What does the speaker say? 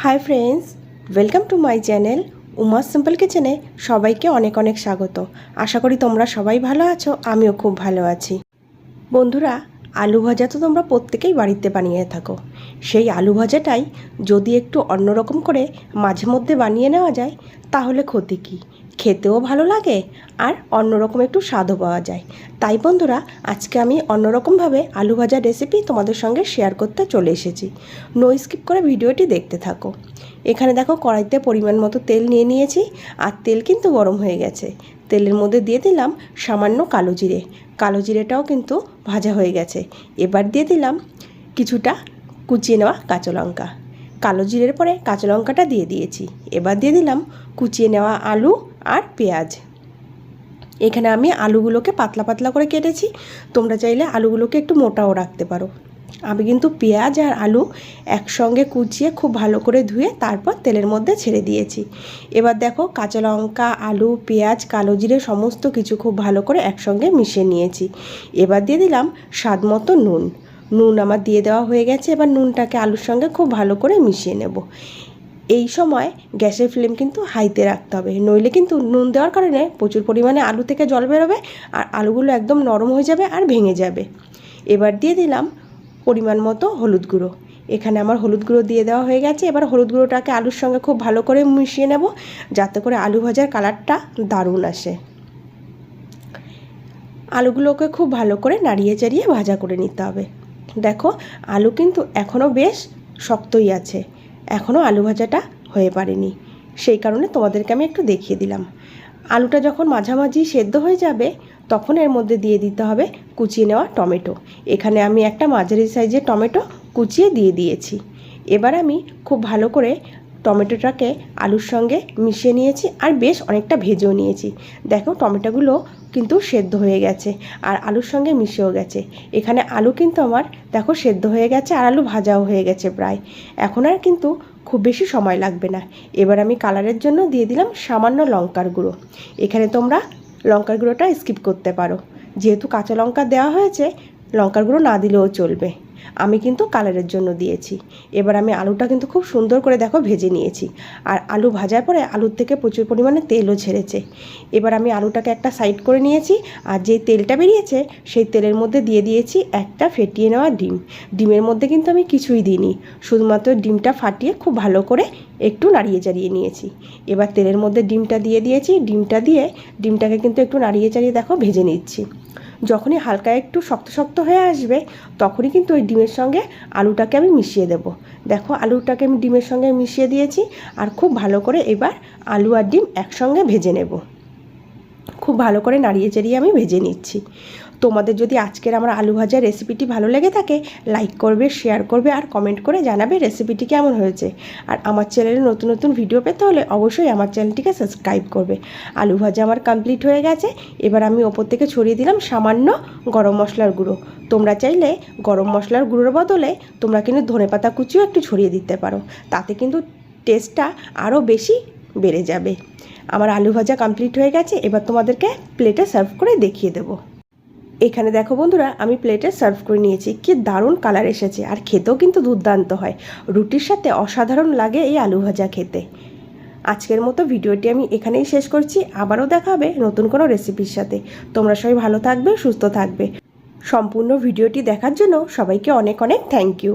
Hi friends welcome to my channel Uma simple কিচেনে সবাইকে অনেক অনেক স্বাগত। আশা করি তোমরা সবাই ভালো আছো, আমিও খুব ভালো আছি। বন্ধুরা, আলু ভাজা তো তোমরা প্রত্যেকেই বাড়িতে বানিয়ে থাকো। সেই আলু ভাজাটাই যদি একটু অন্যরকম করে মাঝে মধ্যে বানিয়ে নেওয়া যায়, তাহলে ক্ষতি কী? খেতেও ভালো লাগে আর অন্যরকম একটু স্বাদও পাওয়া যায়। তাই বন্ধুরা, আজকে আমি অন্যরকমভাবে আলু ভাজার রেসিপি তোমাদের সঙ্গে শেয়ার করতে চলে এসেছি। নো স্কিপ করে ভিডিওটি দেখতে থাকো। এখানে দেখো কড়াইতে পরিমাণ মতো তেল নিয়ে নিয়েছি আর তেল কিন্তু গরম হয়ে গেছে। তেলের মধ্যে দিয়ে দিলাম সামান্য কালো জিরে। কালো জিরেটাও কিন্তু ভাজা হয়ে গেছে। এবার দিয়ে দিলাম কিছুটা কুচিয়ে নেওয়া কাঁচা লঙ্কা। কালো জিরের পরে কাঁচা লঙ্কাটা দিয়ে দিয়েছি। এবার দিয়ে দিলাম কুচিয়ে নেওয়া আলু আর পেঁয়াজ। এখানে আমি আলুগুলোকে পাতলা পাতলা করে কেটেছি। তোমরা চাইলে আলুগুলোকে একটু মোটাও রাখতে পারো। আমি কিন্তু পেঁয়াজ আর আলু একসঙ্গে কুচিয়ে খুব ভালো করে ধুয়ে তারপর তেলের মধ্যে ছেড়ে দিয়েছি। এবার দেখো কাঁচা লঙ্কা, আলু, পেঁয়াজ, কালো জিরে সমস্ত কিছু খুব ভালো করে একসঙ্গে মিশিয়ে নিয়েছি। এবার দিয়ে দিলাম স্বাদ মতো নুন। নুন আমার দিয়ে দেওয়া হয়ে গেছে। এবার নুনটাকে আলুর সঙ্গে খুব ভালো করে মিশিয়ে নেব। এই সময় গ্যাসের ফ্লেম কিন্তু হাইতে রাখতে হবে। নইলে কিন্তু নুন দেওয়ার কারণে প্রচুর পরিমাণে আলু থেকে জল বেরোবে আর আলুগুলো একদম নরম হয়ে যাবে আর ভেঙে যাবে। এবার দিয়ে দিলাম পরিমাণ মতো হলুদ গুঁড়ো। এখানে আমার হলুদ গুঁড়ো দিয়ে দেওয়া হয়ে গেছে। এবার হলুদ গুঁড়োটাকে আলুর সঙ্গে খুব ভালো করে মিশিয়ে নেব যাতে করে আলু ভাজার কালারটা দারুণ আসে। আলুগুলোকে খুব ভালো করে নাড়িয়ে চাড়িয়ে ভাজা করে নিতে হবে। দেখো, আলু কিন্তু এখনও বেশ শক্তই আছে। এখনও আলু ভাজাটা হয়ে পারেনি। সেই কারণে তোমাদেরকে আমি একটু দেখিয়ে দিলাম। আলুটা যখন মাঝামাঝি সেদ্ধ হয়ে যাবে, তখন এর মধ্যে দিয়ে দিতে হবে কুচিয়ে নেওয়া টমেটো। এখানে আমি একটা মাঝারি সাইজের টমেটো কুচিয়ে দিয়ে দিয়েছি। এবার আমি খুব ভালো করে টমেটোটাকে আলুর সঙ্গে মিশিয়ে নিয়েছি আর বেশ অনেকটা ভেজেও নিয়েছি। দেখো, টমেটোগুলো কিন্তু সেদ্ধ হয়ে গেছে আর আলুর সঙ্গে মিশেও গেছে। এখানে আলু কিন্তু আমার, দেখো, সেদ্ধ হয়ে গেছে আর আলু ভাজাও হয়ে গেছে প্রায়। এখন আর কিন্তু খুব বেশি সময় লাগবে না। এবার আমি কালারের জন্য দিয়ে দিলাম সামান্য লঙ্কার গুঁড়ো। এখানে তোমরা লঙ্কার গুঁড়োটা স্কিপ করতে পারো। যেহেতু কাঁচা লঙ্কা দেওয়া হয়েছে লঙ্কার গুঁড়ো না দিলেও চলবে। আমি কিন্তু কালারের জন্য দিয়েছি। এবার আমি আলুটা কিন্তু খুব সুন্দর করে দেখো ভেজে নিয়েছি। আর আলু ভাজার পরে আলুর থেকে প্রচুর পরিমাণে তেলও ছেড়েছে। এবার আমি আলুটাকে একটা সাইড করে নিয়েছি আর যেই তেলটা বেরিয়েছে সেই তেলের মধ্যে দিয়ে দিয়েছি একটা ফেটিয়ে নেওয়া ডিম। ডিমের মধ্যে কিন্তু আমি কিছুই দিইনি। শুধুমাত্র ডিমটা ফাটিয়ে খুব ভালো করে একটু নাড়িয়ে চাড়িয়ে নিয়েছি। এবার তেলের মধ্যে ডিমটা দিয়ে দিয়েছি। ডিমটা দিয়ে ডিমটাকে কিন্তু একটু নাড়িয়ে চাড়িয়ে দেখো ভেজে নিচ্ছি। যখনই হালকা একটু শক্ত শক্ত হয়ে আসবে, তখনই কিন্তু ওই ডিমের সঙ্গে আলুটাকে আমি মিশিয়ে দেব। দেখো, আলুটাকে আমি ডিমের সঙ্গে মিশিয়ে দিয়েছি, আর খুব ভালো করে এবার আলু আর ডিম একসঙ্গে ভেজে নেব। খুব ভালো করে নাড়িয়ে চাড়িয়ে আমি ভেজে নিচ্ছি। তোমাদের যদি আজকের আমার আলু ভাজার রেসিপিটি ভালো লেগে থাকে লাইক করবে শেয়ার করবে আর কমেন্ট করে জানাবে রেসিপিটি কেমন হয়েছে। আর আমার চ্যানেলে নতুন নতুন ভিডিও পেতে হলে অবশ্যই আমার চ্যানেলটিকে সাবস্ক্রাইব করবে। আলু ভাজা আমার কমপ্লিট হয়ে গেছে, এবার আমি ওপর থেকে ছড়িয়ে দিলাম সামান্য গরম মশলার গুঁড়ো। তোমরা চাইলে গরম মশলার গুঁড়োর বদলে তোমরা কিন্তু ধনে পাতা কুচিও একটু ছড়িয়ে দিতে পারো, তাতে কিন্তু টেস্টটা আরও বেশি বেড়ে যাবে। আমার আলু ভাজা কমপ্লিট হয়ে গেছে, এবার তোমাদেরকে প্লেটে সার্ভ করে দেখিয়ে দেবো। এখানে দেখো বন্ধুরা, আমি প্লেটে সার্ভ করে নিয়েছি। কি দারুণ কালার এসেছে। আর খেতেও কিন্তু দুর্দান্ত হয়। রুটির সাথে অসাধারণ লাগে এই আলু ভাজা খেতে। আজকের মতো ভিডিওটি আমি এখানেই শেষ করছি। আবারও দেখা হবে নতুন কোনো রেসিপির সাথে। তোমরা সবাই ভালো থাকবে, সুস্থ থাকবে। সম্পূর্ণ ভিডিওটি দেখার জন্য সবাইকে অনেক অনেক থ্যাংক ইউ